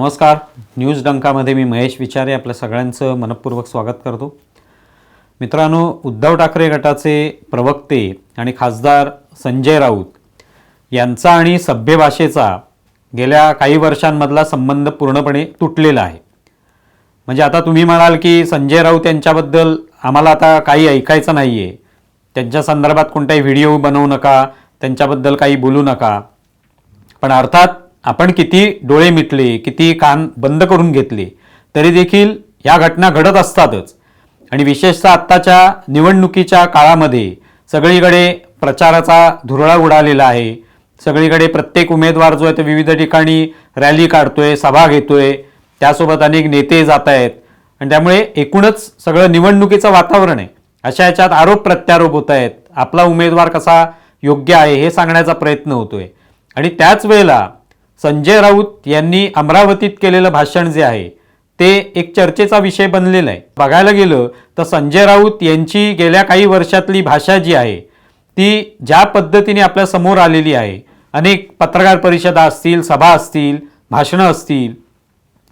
नमस्कार. न्यूज डंकामध्ये मी महेश विचारे आपल्या सगळ्यांचं मनपूर्वक स्वागत करतो. मित्रांनो उद्धव ठाकरे गटाचे प्रवक्ते आणि खासदार संजय राऊत यांचा आणि सभ्य भाषेचा गेल्या काही वर्षांमधला संबंध पूर्णपणे तुटलेला आहे. म्हणजे आता तुम्ही म्हणाल की संजय राऊत यांच्याबद्दल आम्हाला आता काही ऐकायचं नाही आहे त्यांच्या संदर्भात कोणताही व्हिडिओ बनवू नका त्यांच्याबद्दल काही बोलू नका. पण अर्थात आपण किती डोळे मिटले किती कान बंद करून घेतले तरी देखील या घटना घडत असतातच. आणि विशेषतः आत्ताच्या निवडणुकीच्या काळामध्ये सगळीकडे प्रचाराचा धुरळा उडालेला आहे. सगळीकडे प्रत्येक उमेदवार जो आहे तो विविध ठिकाणी रॅली काढतोय सभा घेतोय. त्यासोबत अनेक नेते जात आहेत. आणि त्यामुळे एकूणच सगळं निवडणुकीचं वातावरण आहे. अशा याच्यात आरोप प्रत्यारोप होत आहेत. आपला उमेदवार कसा योग्य आहे हे सांगण्याचा प्रयत्न होतोय. आणि त्याच वेळेला संजय राऊत यांनी अमरावतीत केलेलं भाषण जे आहे ते एक चर्चेचा विषय बनलेला आहे. बघायला गेलं तर संजय राऊत यांची गेल्या काही वर्षातली भाषा जी आहे ती ज्या पद्धतीने आपल्यासमोर आलेली आहे अनेक पत्रकार परिषदा असतील सभा असतील भाषणं असतील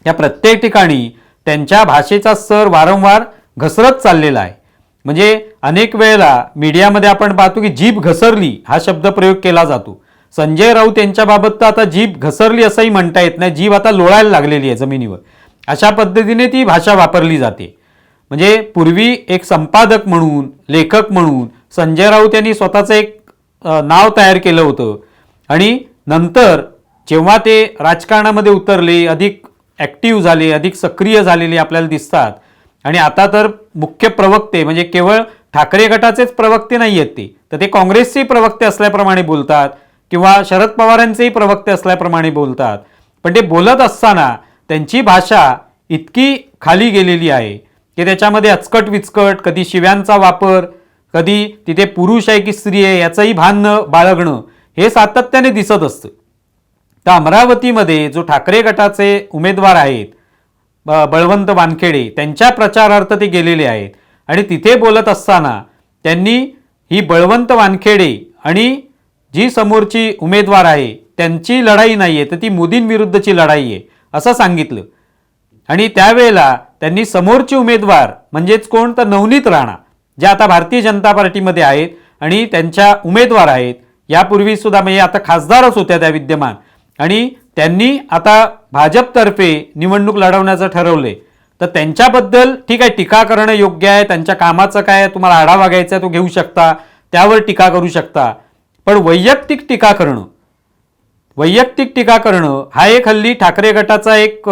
या प्रत्येक ठिकाणी त्यांच्या भाषेचा स्तर वारंवार घसरत चाललेला आहे. म्हणजे अनेक वेळेला मीडियामध्ये आपण पाहतो की जीभ घसरली हा शब्द प्रयोग केला जातो. संजय राऊत यांच्याबाबत तर आता जीभ घसरली असंही म्हणता येत नाही. जीभ आता लोळायला लागलेली आहे जमिनीवर. अशा पद्धतीने ती भाषा वापरली जाते. म्हणजे पूर्वी एक संपादक म्हणून लेखक म्हणून संजय राऊत यांनी स्वतःचं एक नाव तयार केलं होतं. आणि नंतर जेव्हा ते राजकारणामध्ये उतरले अधिक ॲक्टिव्ह झाले अधिक सक्रिय झालेले आपल्याला दिसतात. आणि आता तर मुख्य प्रवक्ते म्हणजे केवळ ठाकरे गटाचेच प्रवक्ते नाही आहेत ते. तर ते काँग्रेसचे प्रवक्ते असल्याप्रमाणे बोलतात. किंवा शरद पवारांचेही प्रवक्ते असल्याप्रमाणे बोलतात. पण ते बोलत असताना त्यांची भाषा इतकी खाली गेलेली आहे की त्याच्यामध्ये अचकट विचकट कधी शिव्यांचा वापर कधी तिथे पुरुष आहे की स्त्री आहे याचंही भान बाळगणं हे सातत्याने दिसत असतं. तर अमरावतीमध्ये जो ठाकरे गटाचे उमेदवार आहेत ब- बळवंत वानखेडे त्यांच्या प्रचारार्थ ते गेलेले आहेत. आणि तिथे बोलत असताना त्यांनी ही बळवंत वानखेडे आणि जी समोरची उमेदवार आहे त्यांची लढाई नाही आहे तर ती मोदींविरुद्धची लढाई आहे असं सांगितलं. आणि त्यावेळेला त्यांनी समोरचे उमेदवार म्हणजेच कोण तर नवनीत राणा जे आता भारतीय जनता पार्टीमध्ये आहेत आणि त्यांच्या उमेदवार आहेत यापूर्वी सुद्धा म्हणजे आता खासदारच होत्या त्या विद्यमान. आणि त्यांनी आता भाजपतर्फे निवडणूक लढवण्याचं ठरवले तर त्यांच्याबद्दल ठीक आहे टीका करणं योग्य आहे त्यांच्या कामाचं काय तुम्हाला आढावा घ्यायचा आहे तो घेऊ शकता त्यावर टीका करू शकता. पण वैयक्तिक टीका करणं. वैयक्तिक टीका करणं हा एक हल्ली ठाकरे गटाचा एक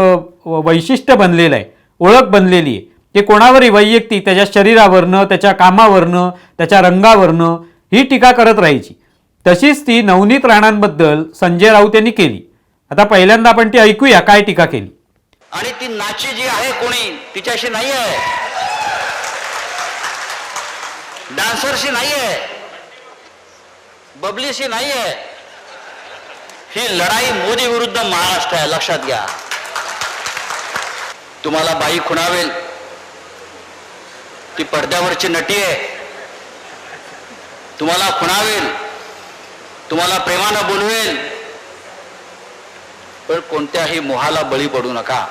वैशिष्ट्य बनलेलं आहे ओळख बनलेली आहे. की कोणावरही वैयक्तिक त्याच्या शरीरावरनं त्याच्या कामावरनं त्याच्या रंगावरनं ही टीका करत राहायची. तशीच ती नवनीत राणांबद्दल संजय राऊत यांनी केली. आता पहिल्यांदा आपण ती ऐकूया काय टीका केली. आणि ती नाची जी आहे कोणी तिच्याशी नाही आहे डान्सरशी नाही आहे बबलीशी नाही आहे. ही लढाई मोदी विरुद्ध महाराष्ट्र आहे लक्षात घ्या. तुम्हाला बाई खुणावेल. ती पडद्यावरची नटी आहे. तुम्हाला खुणावेल. तुम्हाला प्रेमानं बोलवेल. पण कोणत्याही मोहाला बळी पडू नका.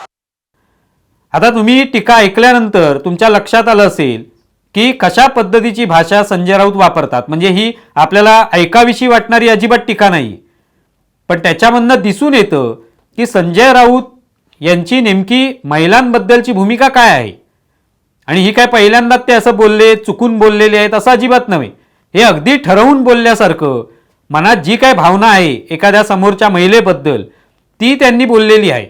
आता तुम्ही टीका ऐकल्यानंतर तुमच्या लक्षात आलं असेल की कशा पद्धतीची भाषा संजय राऊत वापरतात? म्हणजे ही आपल्याला ऐकाविषयी वाटणारी अजिबात टीका नाही. पण त्याच्यामधनं दिसून येतं की संजय राऊत यांची नेमकी महिलांबद्दलची भूमिका काय आहे? आणि ही काय पहिल्यांदाच ते असं बोलले चुकून बोललेले आहेत असं अजिबात नव्हे. हे अगदी ठरवून बोलल्यासारखं मनात जी काय भावना आहे एखाद्या समोरच्या महिलेबद्दल ती त्यांनी बोललेली आहे.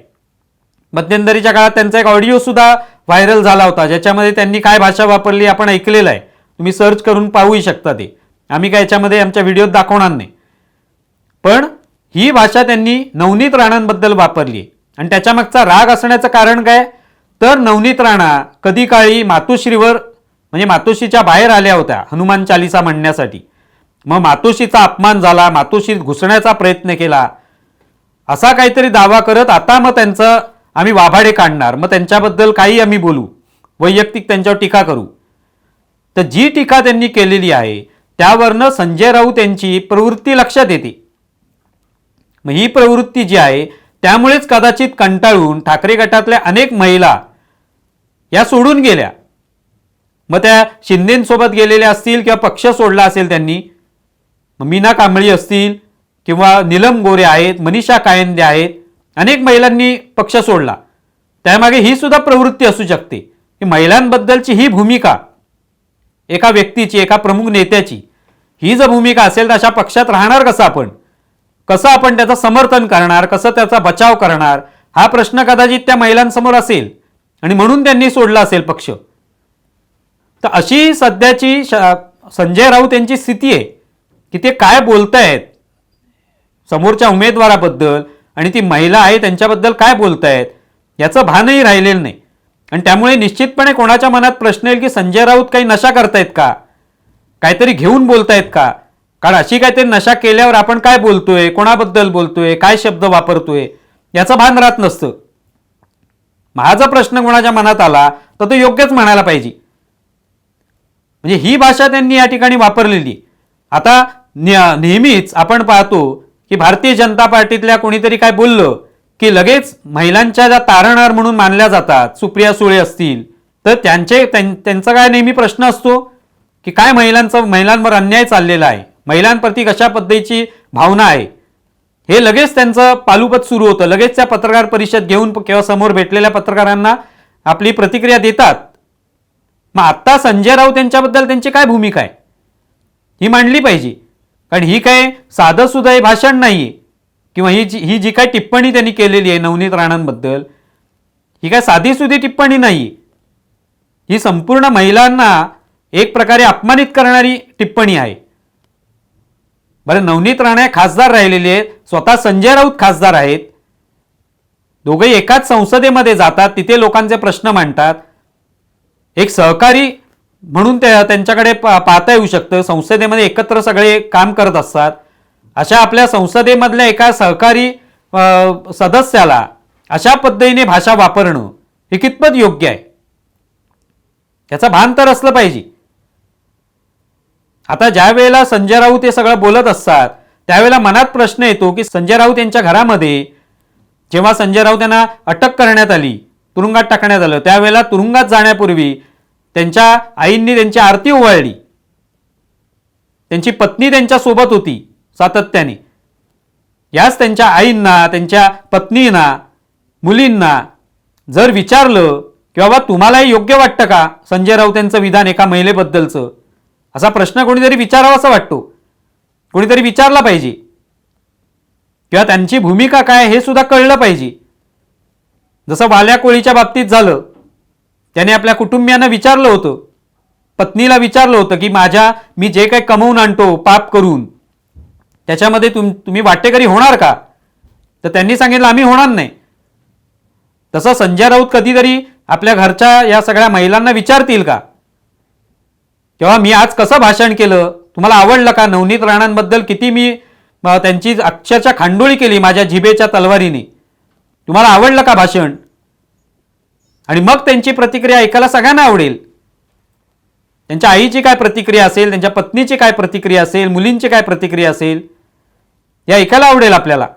मध्यंतरीच्या काळात त्यांचा एक ऑडिओ सुद्धा व्हायरल झाला होता. ज्याच्यामध्ये त्यांनी काय भाषा वापरली आपण ऐकलेलं आहे. तुम्ही सर्च करून पाहूही शकता ते. आम्ही काय याच्यामध्ये आमच्या व्हिडिओत दाखवणार नाही. पण ही भाषा त्यांनी नवनीत राणांबद्दल वापरली आहे. आणि त्याच्यामागचा राग असण्याचं कारण काय? तर नवनीत राणा कधी काळी मातोश्रीवर म्हणजे मातोश्रीच्या बाहेर आल्या होत्या हनुमान चालिसा म्हणण्यासाठी. मग मातोश्रीचा अपमान झाला मातोश्रीत घुसण्याचा प्रयत्न केला. असा काहीतरी दावा करत आता मग त्यांचं आम्ही वाभाडे काढणार. मग त्यांच्याबद्दल काही आम्ही बोलू. वैयक्तिक त्यांच्यावर टीका करू. तर जी टीका त्यांनी केलेली आहे त्यावरनं संजय राऊत यांची प्रवृत्ती लक्षात येते. मग ही प्रवृत्ती जी आहे त्यामुळेच कदाचित कंटाळून ठाकरे गटातल्या अनेक महिला या सोडून गेल्या. मग त्या शिंदेसोबत गेलेल्या असतील किंवा पक्ष सोडला असेल त्यांनी मग मीना कांबळी असतील किंवा नीलम गोरे आहेत मनीषा कायंदे आहेत अनेक महिलांनी पक्ष सोडला. त्यामागे ही सुद्धा प्रवृत्ती असू शकते की महिलांबद्दलची ही भूमिका एका व्यक्तीची एका प्रमुख नेत्याची ही जर भूमिका असेल तर अशा पक्षात राहणार कसं आपण? कसं आपण त्याचं समर्थन करणार? कसं त्याचा बचाव करणार? हा प्रश्न कदाचित त्या महिलांसमोर असेल आणि म्हणून त्यांनी सोडला असेल पक्ष. तर अशी सध्याची संजय राऊत यांची स्थिती आहे की ते काय बोलतायत? समोरच्या उमेदवाराबद्दल आणि ती महिला आहे त्यांच्याबद्दल काय बोलतायत? याचं भानही राहिलेलं नाही. आणि त्यामुळे निश्चितपणे कोणाच्या मनात प्रश्न येईल की संजय राऊत काही नशा करतायत का? काहीतरी घेऊन बोलतायत का? कारण अशी काहीतरी नशा केल्यावर आपण काय बोलतोय? कोणाबद्दल बोलतोय? काय शब्द वापरतोय? याचं भान राहत नसतं. माझा प्रश्न कोणाच्या मनात आला तर तो योग्यच म्हणायला पाहिजे. म्हणजे ही भाषा त्यांनी या ठिकाणी वापरलेली. आता नेहमीच आपण पाहतो की भारतीय जनता पार्टीतल्या कोणीतरी काय बोललं की लगेच महिलांच्या ज्या तारणहार म्हणून मानल्या जातात सुप्रिया सुळे असतील तर त्यांचे त्यां- त्यांचा काय नेहमी प्रश्न असतो की काय महिलांचा महिलांवर अन्याय चाललेला आहे? महिलांप्रती कशा पद्धतीची भावना आहे? हे लगेच त्यांचं पालुपत सुरू होतं. लगेच त्या पत्रकार परिषद घेऊन किंवा समोर भेटलेल्या पत्रकारांना आपली प्रतिक्रिया देतात. मग आत्ता संजय राऊत यांच्याबद्दल त्यांची काय भूमिका आहे? ही मांडली पाहिजे. कारण ही काय साधं सुद्धा हे भाषण नाही. किंवा ही जी ही जी काय टिप्पणी त्यांनी केलेली आहे नवनीत राणांबद्दल ही काय साधी सुधी टिप्पणी नाही. ही संपूर्ण महिलांना एक प्रकारे अपमानित करणारी टिप्पणी आहे. बरं नवनीत राणा खासदार राहिलेले आहेत स्वतः संजय राऊत खासदार आहेत. दोघंही एकाच संसदेमध्ये जातात तिथे लोकांचे प्रश्न मांडतात. एक सहकारी म्हणून त्यांच्याकडे पाहता येऊ शकतं. संसदेमध्ये एकत्र सगळे काम करत असतात. अशा आपल्या संसदेमधल्या एका सहकारी सदस्याला अशा पद्धतीने भाषा वापरणं हे कितपत योग्य आहे? त्याचं भान तर असलं पाहिजे. आता ज्या वेळेला संजय राऊत हे सगळं बोलत असतात त्यावेळेला मनात प्रश्न येतो की संजय राऊत यांच्या घरामध्ये जेव्हा संजय राऊत यांना अटक करण्यात आली तुरुंगात टाकण्यात आलं त्यावेळेला तुरुंगात जाण्यापूर्वी त्यांच्या आईंनी त्यांची आरती ओवाळली त्यांची पत्नी त्यांच्यासोबत होती सातत्याने. याच त्यांच्या आईंना त्यांच्या पत्नींना मुलींना जर विचारलं की बाबा तुम्हालाही योग्य वाटतं का संजय राऊत यांचं विधान एका महिलेबद्दलचं? असा प्रश्न कोणीतरी विचारावा असं वाटतो. कोणीतरी विचारला पाहिजे. किंवा त्यांची भूमिका काय हे सुद्धा कळलं पाहिजे. जसं वाल्या कोळीच्या बाबतीत झालं त्याने आपल्या कुटुंबियांना विचारलं होतं. पत्नीला विचारलं होतं की माझ्या मी जे काही कमवून आणतो पाप करून त्याच्यामध्ये तुम तुम्ही वाटेकरी होणार का? तर त्यांनी सांगितलं आम्ही होणार नाही. तसं संजय राऊत कधीतरी आपल्या घरच्या या सगळ्या महिलांना विचारतील का? तेव्हा मी आज कसं भाषण केलं? तुम्हाला आवडलं का? नवनीत राणांबद्दल किती मी त्यांची अक्षरशः खांडोळी केली माझ्या जिभेच्या तलवारीने. तुम्हाला आवडलं का भाषण? आणि मग त्यांची प्रतिक्रिया ऐकायला सगळ्यांना आवडेल. त्यांच्या आईची काय प्रतिक्रिया असेल त्यांच्या पत्नीची काय प्रतिक्रिया असेल मुलींची काय प्रतिक्रिया असेल या ऐकायला आवडेल आपल्याला.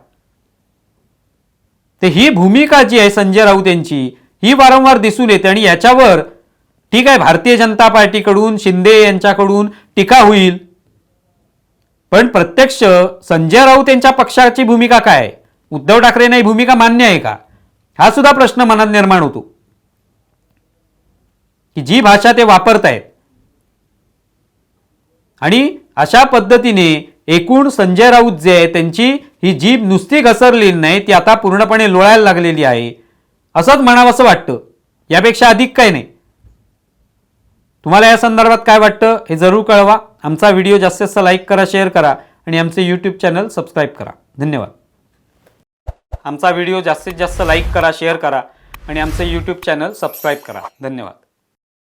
तर ही भूमिका जी आहे संजय राऊत यांची ही वारंवार दिसून येते आणि याच्यावर ठीक आहे भारतीय जनता पार्टीकडून शिंदे यांच्याकडून टीका होईल. पण प्रत्यक्ष संजय राऊत यांच्या पक्षाची भूमिका काय? उद्धव ठाकरेंना ही भूमिका मान्य आहे का? हा सुद्धा प्रश्न मनात निर्माण होतो. की जी भाषा ते वापरतायत आणि अशा पद्धतीने एकूण संजय राऊत जे आहे त्यांची ही जीभ नुसती घसरलेली नाही ती आता पूर्णपणे लोळायला लागलेली आहे. असंच म्हणावंसं वाटतं. यापेक्षा अधिक काही नाही. तुम्हाला या संदर्भात काय वाटतं हे जरूर कळवा. आमचा व्हिडिओ जास्तीत जास्त लाईक करा शेअर करा आणि आमचे यूट्यूब चॅनल सबस्क्राईब करा. धन्यवाद. आमचा व्हिडिओ जास्तीत जास्त लाईक करा शेअर करा आणि आमचे यूट्यूब चॅनल सबस्क्राईब करा. धन्यवाद.